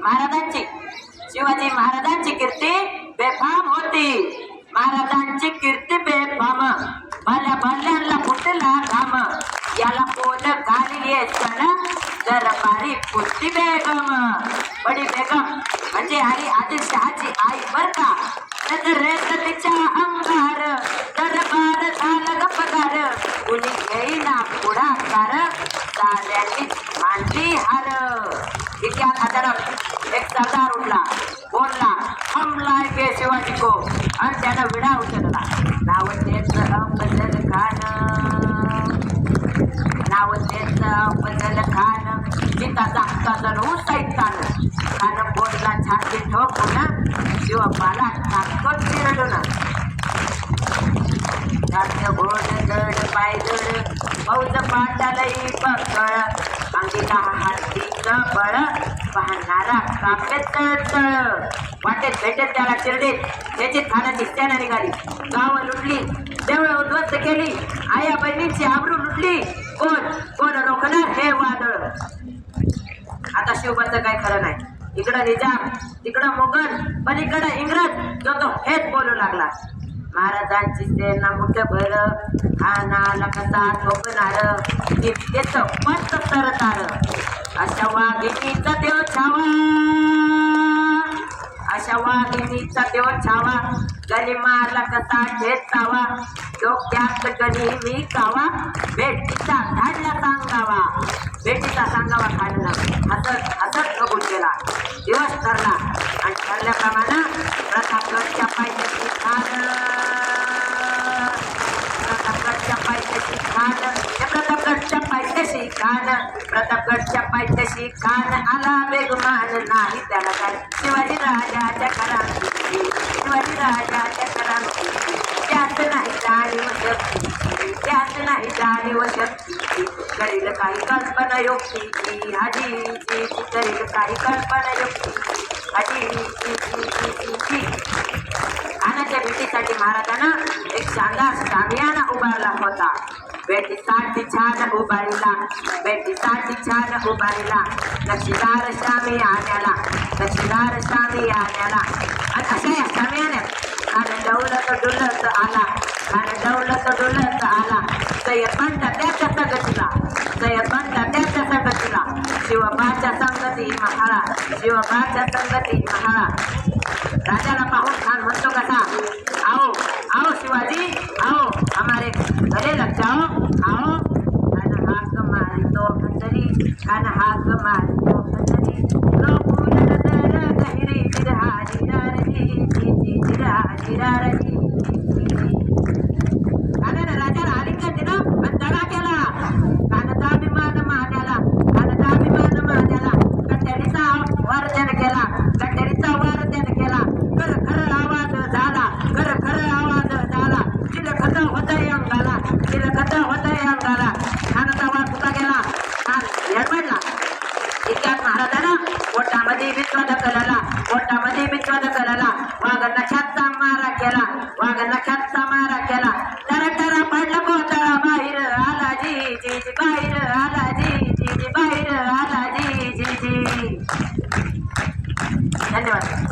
महाराजांची शिवाजी महाराजांची कीर्ती बेफाम होती. महाराजांची कीर्ती बेफाम. भल्या भल्यांना फुटला घाम. याला पोल घालली सण? दरबारी पुरती बेगम. बडी बेगम म्हणजे हरी आदिलशहाची आई बर का? नजरेत तिच्या अंगार. दरबार झालं गपगार कुणी घेईना पुढाकार? चाल्याची मांडली हार. इतिहास अचानक एक सरदार उठला बोलला हमलाय के शिवाजी को आणि त्यानं विडा उचलला. नाव त्याचं अफजल खान. नाव त्याचं अफजल खान. जिताचा हक्काचं उसाईत तान खान बोलला छाती ठोकून शिवबाला टाकत चिरडून. रात्र घोड जड पाय जड फौज पाटालई पकळ अंगिका हाती बळ पाहणारा कापेत तळ वाटेत भेटेत त्याला चिरडेत त्याची खाण्याची त्यानं निघाली. गाव लुटली. देवळं उद्ध्वस्त केली. आया बहिणींची आबरू लुटली. कोण? कोण रोखणार हे वादळ? आता शिवबाचं काय खरं नाही. इकडं निजाम तिकडं मोगल इकडं इंग्रज. जो तो हेच बोलू लागला. महाराजांची सेना मुठ भर खानाला कसा ठोकणार? कित्येच मस्त तरतार. अशा वाघिणीचा देव छावा. अशा वाघिणीचा देव छावा. गणी मारला कसा घेतावा. डोक्यात गणी विकावा. बेटीचा धाडला सांगावा. बेटीचा सांगावा काढला हसत हसत बघून गेला दिवस ठरला. आणि ठरल्याप्रमाणे प्रतापगडच्या पाहिजे खान प्रतापगडच्या पायथ्याची खान हे प्रतापगडच्या कान प्रतापगडच्या पायथ्याशी कान आला बेगमान. नाही त्याला काय? शिवाजी राजाच्या करांची. शिवाजी राजाच्या करांची. त्यात नाही जाणीव शक्ती त्यात नाही जाणीव शक्ती करील काही कल्पना योगी हाजीची करील काही कल्पना योक्तीची हाजीची त्या भेटीसाठी महाराजानं एक शानदार सामियाना उभारला होता. भेटीसाठी छान उभारला भेटीसाठी छान उभारला नक्षीदार शामी आण्याला नक्षीदार शामी आण्याला आणि अशा या शामियान्यात खान डौलत डुलत आला खान डौलत डुलत आला जयपंत त्याच्या संगतीला जयपंत त्याच्या संगतीला शिवबाच्या संगती महाळा शिवबाच्या संगती महाळा राजाला पाहून खान म्हणतो कसा અરે લક્ષણ આવો આના હાથ મારી તો ખંડરી આના હાથ મારી તો ખંડરી લોકોને દર કહી રહી જીરા રહી જીરા જીરા રહી. वाघामध्ये विश्वाद कलला गोटामध्ये विश्वाद कलला वाघ नख्याचा मारा केला वाघ नख्याचा मारा केला. तर ठरा पडला पोतळा बाहेर आला जी जी जी बाहेर आला जी जी जी बाहेर आला जी जी जी. धन्यवाद.